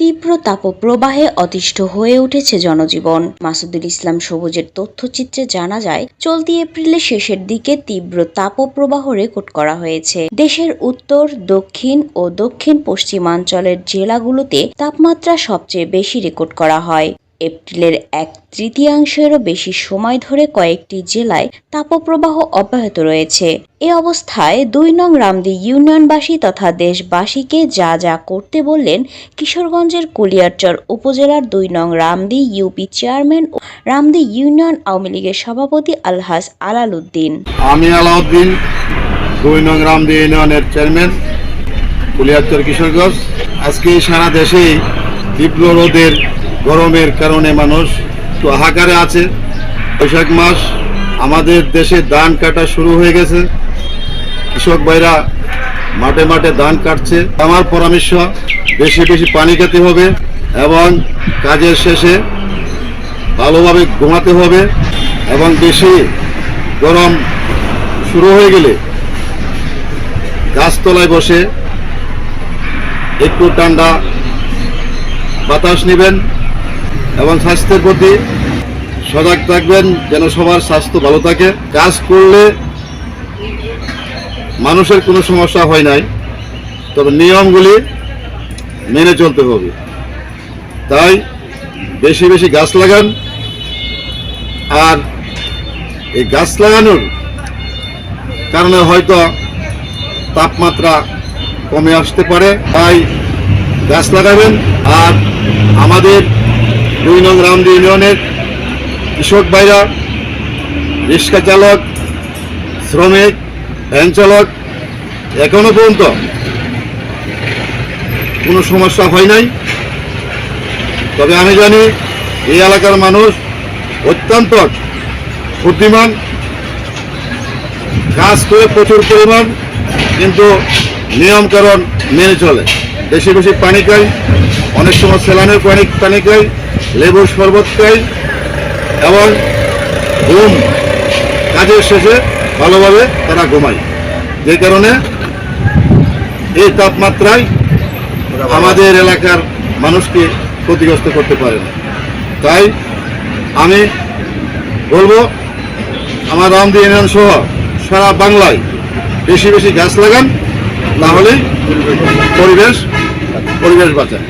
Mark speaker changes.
Speaker 1: তীব্র তাপপ্রবাহে অতিষ্ঠ হয়ে উঠেছে জনজীবন। মাসুদুল ইসলাম সবুজের তথ্যচিত্রে জানা যায়, চলতি এপ্রিলের শেষের দিকে তীব্র তাপপ্রবাহ রেকর্ড করা হয়েছে। দেশের উত্তর, দক্ষিণ ও দক্ষিণ পশ্চিমাঞ্চলের জেলাগুলোতে তাপমাত্রা সবচেয়ে বেশি রেকর্ড করা হয়। এপ্রিলের এক তৃতীয়াংশেরও বেশি সময় ধরে কয়েকটি জেলায় তাপপ্রবাহ অব্যাহত রয়েছে। এ অবস্থায় দুই নং রামদি ইউনিয়নবাসী তথা দেশবাসীকে যা যা করতে বললেন কিশোরগঞ্জের কুলিয়ারচর উপজেলার দুই নং রামদি ইউপি চেয়ারম্যান ও রামদি ইউনিয়ন আওয়ামী লীগের সভাপতি আলহাজ আলাল উদ্দিন
Speaker 2: আমি আলাউদ্দিন, দুই নং রামদি ইউনিয়নের চেয়ারম্যান কুলিয়াত্তর কিশোরগঞ্জ। আজকে সারা দেশেই তীব্র রোদের গরমের কারণে মানুষ তো হাহাকারে আছে। বৈশাখ মাস আমাদের দেশে ধান কাটা শুরু হয়ে গেছে। কৃষক ভাইরা মাঠে মাঠে ধান কাটছে। আমার পরামর্শ, বেশি বেশি পানি খেতে হবে এবং কাজের শেষে ভালোভাবে ঘুমাতে হবে এবং বেশি গরম শুরু হয়ে গেলে গাছতলায় বসে একটু ঠান্ডা বাতাস নেবেন। এবং স্বাস্থ্যের প্রতি সজাগ থাকবেন, যেন সবার স্বাস্থ্য ভালো থাকে। কাজ করলে মানুষের কোনো সমস্যা হয় নাই, তবে নিয়মগুলি মেনে চলতে হবে। তাই বেশি বেশি গাছ লাগান, আর এই গাছ লাগানোর কারণে হয়তো তাপমাত্রা কমে আসতে পারে। তাই গাছ লাগাবেন, আর আমাদের দুই নং রামদি ইউনিয়নের কৃষক ভাইরা, রিক্সা চালক, শ্রমিক, ভ্যান চালক, এখনও পর্যন্ত কোনো সমস্যা হয় নাই। তবে আমি জানি এই এলাকার মানুষ অত্যন্ত বুদ্ধিমান, কাজ করে প্রচুর পরিমাণ, কিন্তু নিয়মকানুন মেনে চলে। বেশি বেশি পানি খাই, অনেক সময় সেলানের পানি পানি খাই লেবুর শরবত খাই এবং ঘুম কাজের শেষে ভালোভাবে তারা ঘুমায়। যে কারণে এই তাপমাত্রায় আমাদের এলাকার মানুষকে ক্ষতিগ্রস্ত করতে পারে না। তাই আমি বলব, আমার রামদি ইউনিয়ন সহ সারা বাংলায় বেশি বেশি গাছ লাগান তাহলেই পরিবেশ পরিবেশ বাঁচায়